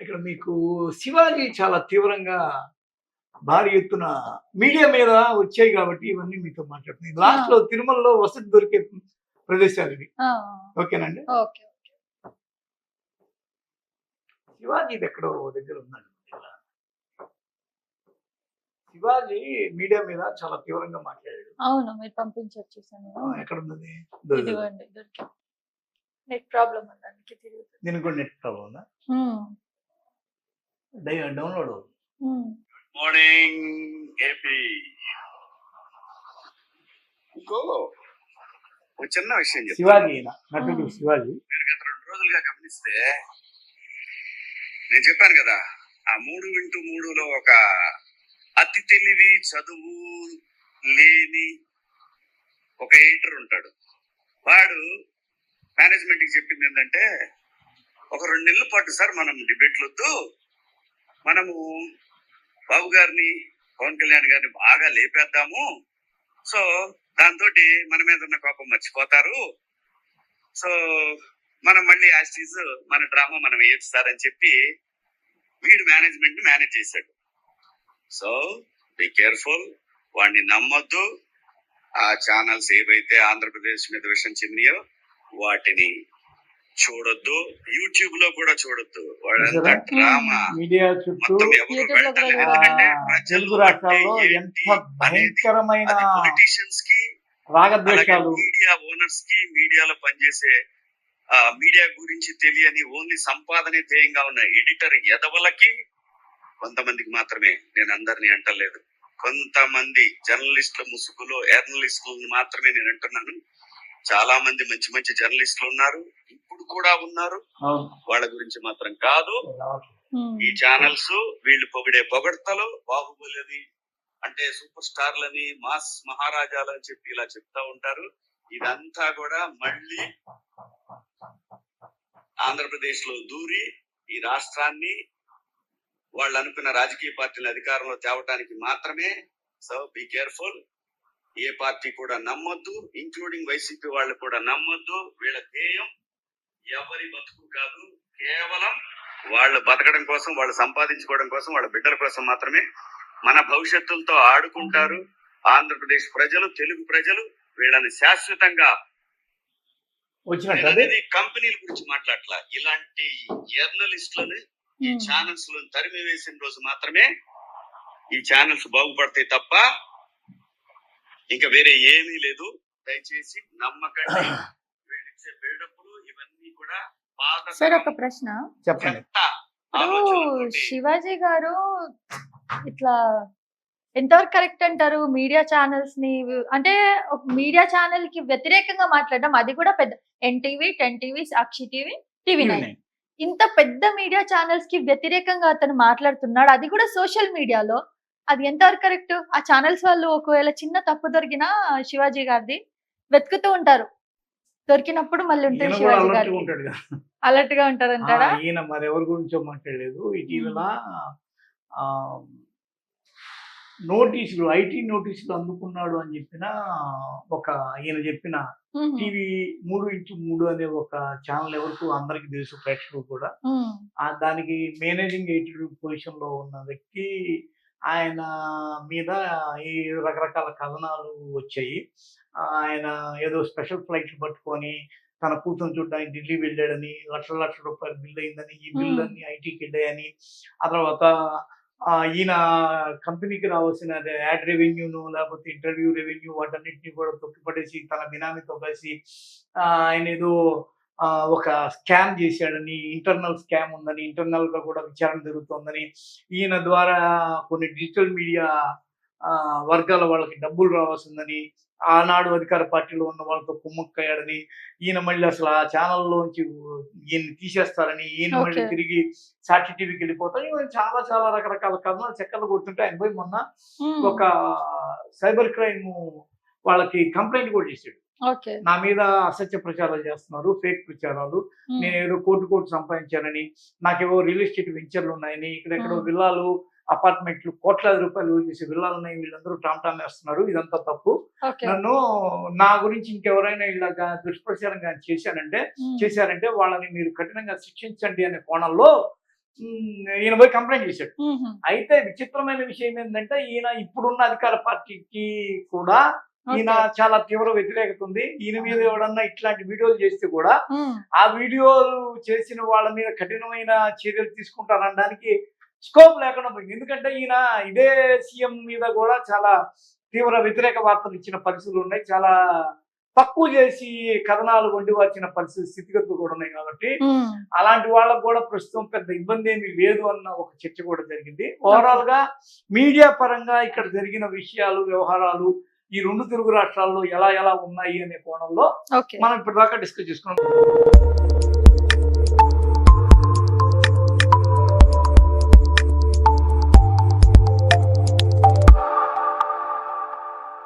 ఇక్కడ మీకు శివాజీ చాలా తీవ్రంగా భారీ ఎత్తున మీడియా మీద వచ్చాయి కాబట్టి ఇవన్నీ మీతో మాట్లాడుతున్నాయి లాస్ట్లో తిరుమలలో వసతి దొరికే ప్రదేశాలు ఇవి. ఓకేనండి? ఓకే శివాజీ ఎక్కడో దగ్గర ఉన్నాడు. శివాజీ మీడియా మీద చాలా తీవ్రంగా మాట్లాడాడు అవును మీరు ఆ, ఎక్కడ ఉన్నది నెట్ ప్రాబ్లం దానికి net problem download um, morning AP ఇంకో ఒక చిన్న విషయం శివాజీ నటుడు ఆ. శివాజీ. మీరు గత రెండు రోజులుగా గమనిస్తే నేను చెప్పాను కదా ఆ మూడు ఇంటూ మూడులో ఒక అతి తెలివి చదువు లేని ఒక ఎడిటర్ ఉంటాడు. వాడు మేనేజ్మెంట్కి చెప్పింది ఏంటంటే ఒక రెండు నెలల పాటు సార్ మనం డిబేట్లు వద్దు మనము బాబు గారిని పవన్ కళ్యాణ్ గారిని బాగా లేపేద్దాము. సో దాంతో మన మీద ఉన్న కోపం మర్చిపోతారు. సో మనం మళ్ళీ యాస్టీస్ మన డ్రామా మనం వేయొచ్చు సార్ అని చెప్పి వీడు మేనేజ్మెంట్ మేనేజ్ చేశాడు. సో బి కేర్ఫుల్ వాడిని నమ్మొద్దు. ఆ ఛానల్స్ ఏవైతే ఆంధ్రప్రదేశ్ మీద విషయం చెందినయో వాటిని చూడొద్దు యూట్యూబ్లో కూడా చూడొద్దు. చూసారా? డ్రామా. మీడియా చుట్టూ తెలుగు రాష్ట్రాల్లో ఎంత భయంకరమైన పొలిటీషియన్స్కి రాగద్వేషాలు. మీడియా ఓనర్స్కి మీడియాలో పనిచేసే ఆ మీడియా గురించి తెలియని ఓన్లీ సంపాదనే ధ్యేయంగా ఉన్న ఎడిటర్ ఎదవలకి కొంతమందికి మాత్రమే. నేను అందరినీ అంటలేదు. కొంతమంది జర్నలిస్టుల ముసుగులో ఎర్నలిస్టులను మాత్రమే నేను అంటున్నాను. చాలా మంది మంచి మంచి జర్నలిస్టులు ఉన్నారు ఇప్పుడు కూడా ఉన్నారు. వాళ్ళ గురించి మాత్రం కాదు. ఉమ్, ఈ ఛానల్స్ వీళ్ళు పొగిడే పొగడ్తలు బాహుబలి అంటే సూపర్ స్టార్లని మాస్ మహారాజాలు అని చెప్పి ఇలా చెప్తా ఉంటారు. ఇదంతా కూడా మళ్ళీ ఆంధ్రప్రదేశ్లో దూరి ఈ రాష్ట్రాన్ని వాళ్ళు అనుకున్న రాజకీయ పార్టీల అధికారంలో తేవటానికి మాత్రమే. సో బీ కేర్ఫుల్ ఏ పార్టీ కూడా నమ్మొద్దు ఇంక్లూడింగ్ వైసీపీ వాళ్ళు కూడా నమ్మొద్దు. వీళ్ళ ధ్యేయం ఎవరి బతుకు కాదు కేవలం వాళ్ళు బతకడం కోసం వాళ్ళు సంపాదించుకోవడం కోసం వాళ్ళ బిడ్డల కోసం మాత్రమే మన భవిష్యత్తులతో ఆడుకుంటారు. ఆంధ్రప్రదేశ్ ప్రజలు తెలుగు ప్రజలు వీళ్ళని శాశ్వతంగా కంపెనీల గురించి మాట్లాడలా ఇలాంటి జర్నలిస్టులను ఈ. ఛానల్స్లో తరిమి వేసిన రోజు మాత్రమే ఈ ఛానల్స్ బాగుపడతాయి తప్ప ఇంకా వేరే ఏమీ లేదు. దయచేసి నమ్మకండి. వీళ్ళిచ్చే బిల్డప్లు ఇవన్నీ కూడా పాత సార్ ఒక ప్రశ్న. చెప్పండి. ఇప్పుడు శివాజీ గారు ఇట్లా ఎంతవరకు కరెక్ట్ అంటారు? మీడియా ఛానల్స్ని అంటే మీడియా ఛానల్కి వ్యతిరేకంగా మాట్లాడడం అది కూడా పెద్ద NTV ten TV Sakshi TV TV nine. ఇంత పెద్ద మీడియా ఛానల్స్కి వ్యతిరేకంగా అతను మాట్లాడుతున్నాడు. అది కూడా సోషల్ మీడియాలో. అది ఎంతవరకు కరెక్ట్ ఆ ఛానల్స్ వాళ్ళు ఒకవేళ చిన్న తప్పు దొరికినా శివాజీ గారిది వెతుకుతూ ఉంటారు. దొరికినప్పుడు మళ్ళీ ఉంటుంది శివాజీ కదా. అలర్ట్గా ఉంటారంటారా ఆ, ఈయన మరి ఎవరి గురించో మాట్లాడలేదు. ఇటీవల నోటీసులు ఐటీ నోటీసులు అందుకున్నాడు అని చెప్పిన ఒక ఈయన చెప్పిన టీవీ మూడు ఇంటూ మూడు అనే ఒక ఛానల్ ఎవరికి అందరికి తెలుసు ప్రేక్షకులు కూడా. దానికి మేనేజింగ్ ఎడిటర్ పొజిషన్లో ఉన్న వ్యక్తి ఆయన మీద ఈ రకరకాల కథనాలు వచ్చాయి ఆయన ఏదో స్పెషల్ ఫ్లైట్లు పట్టుకొని తన కూతురు చూడడానికి ఢిల్లీ వెళ్ళాడని లక్షల లక్షల రూపాయలు బిల్ అయిందని ఈ బిల్. అన్ని ఐటీకి వెళ్ళాయని ఆ తర్వాత ఈయన కంపెనీకి రావాల్సిన యాడ్ రెవెన్యూను లేకపోతే ఇంటర్వ్యూ రెవెన్యూ వాటన్నిటిని కూడా తొక్కిపడేసి తన బినామీతో కలిసి ఆయన ఏదో ఒక స్కామ్ చేశాడని ఇంటర్నల్ స్కామ్ ఉందని ఇంటర్నల్గా కూడా విచారణ జరుగుతోందని ఈయన ద్వారా కొన్ని డిజిటల్ మీడియా వర్గాల వాళ్ళకి డబ్బులు రావాల్సిందని ఆనాడు అధికార పార్టీలో ఉన్న వాళ్ళతో కుమ్మక్కయ్యాడని ఈయన మళ్ళీ అసలు ఆ ఛానల్లోంచి ఈయన తీసేస్తారని ఈయన మళ్ళీ. తిరిగి సాక్షి టీవీకి వెళ్ళిపోతారు ఈయన చాలా చాలా రకరకాల కథనాలు చెక్కలు కొడుతుంటే ఆయన పోయి మొన్న ఒక సైబర్ క్రైమ్ వాళ్ళకి కంప్లైంట్ కూడా చేశాడు. నా మీద అసత్య ప్రచారాలు చేస్తున్నారు ఫేక్ ప్రచారాలు. నేను ఏదో కోటి కోటి సంపాదించానని నాకేవో రియల్ ఎస్టేట్ వెంచర్లు ఉన్నాయని ఇక్కడెక్కడో. విల్లాలు అపార్ట్మెంట్లు కోట్లాది రూపాయలు చేసే విల్లాలు ఉన్నాయి వీళ్ళందరూ టామ్ టామ్ వేస్తున్నారు ఇదంతా తప్పు. నన్ను నా గురించి ఇంకెవరైనా ఇలాగా దుష్ప్రచారం కానీ చేశానంటే చేశారంటే వాళ్ళని మీరు కఠినంగా శిక్షించండి అనే కోణంలో ఈయన పోయి కంప్లైంట్ చేశాడు. అయితే విచిత్రమైన విషయం ఏంటంటే ఈయన ఇప్పుడున్న అధికార పార్టీకి కూడా ఈయన. చాలా తీవ్ర వ్యతిరేకత ఉంది ఈయన మీద ఎవడన్నా ఇట్లాంటి వీడియోలు చేస్తే కూడా. ఆ వీడియోలు చేసిన వాళ్ళ మీద కఠినమైన చర్యలు తీసుకుంటారనడానికి స్కోప్ లేకుండా పోయింది ఎందుకంటే ఈయన ఇదే సీఎం మీద కూడా చాలా తీవ్ర వ్యతిరేక వార్తలు ఇచ్చిన పరిస్థితులు ఉన్నాయి చాలా తక్కువ చేసి కథనాలు వండి వచ్చిన పరిస్థితి స్థితిగతులు కూడా ఉన్నాయి కాబట్టి. అలాంటి వాళ్ళకు కూడా ప్రస్తుతం పెద్ద ఇబ్బంది ఏమీ లేదు అన్న ఒక చర్చ కూడా జరిగింది ఓవరాల్గా మీడియా పరంగా ఇక్కడ జరిగిన విషయాలు వ్యవహారాలు ఈ రెండు తెలుగు రాష్ట్రాల్లో ఎలా ఎలా ఉన్నాయి అనే కోణంలో మనం ఇప్పటిదాకా డిస్కస్ చేసుకున్నాం.